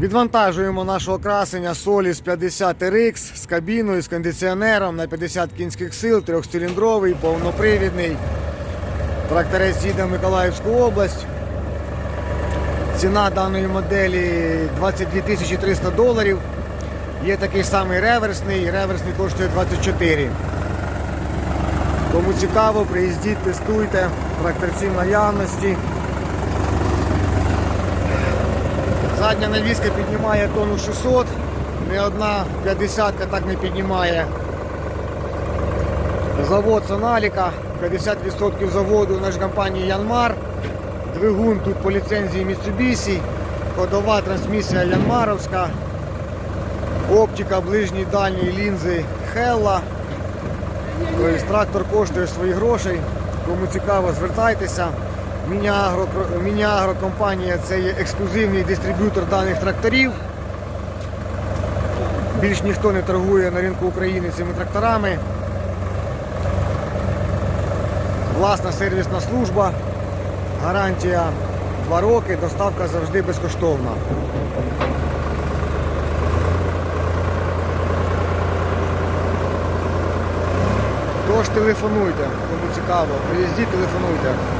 Відвантажуємо нашого красення Solis 50 RX з кабіною, з кондиціонером на 50 кінських сил, трьохциліндровий, повнопривідний. Тракторець їде в Миколаївську область. Ціна даної моделі 22 300 доларів. Є такий самий реверсний, реверсний коштує 24. Кому цікаво, приїздіть, тестуйте, тракторці наявності. Задня навіска піднімає тонну 600, не одна 50 так не піднімає. Завод Соналіка, 50% заводу нашої компанії Янмар. Двигун тут по ліцензії Mitsubishi, ходова трансмісія Янмаровська, оптика ближній дальній лінзи Hella. Тобто трактор коштує свої грошей. Кому цікаво, звертайтеся. Мініагро, Мініагро це є ексклюзивний дистриб'ютор даних тракторів. Більш ніхто не торгує на ринку України цими тракторами. Власна сервісна служба, гарантія 2 роки, доставка завжди безкоштовна. Тож телефонуйте, кому цікаво, приїздіть, телефонуйте.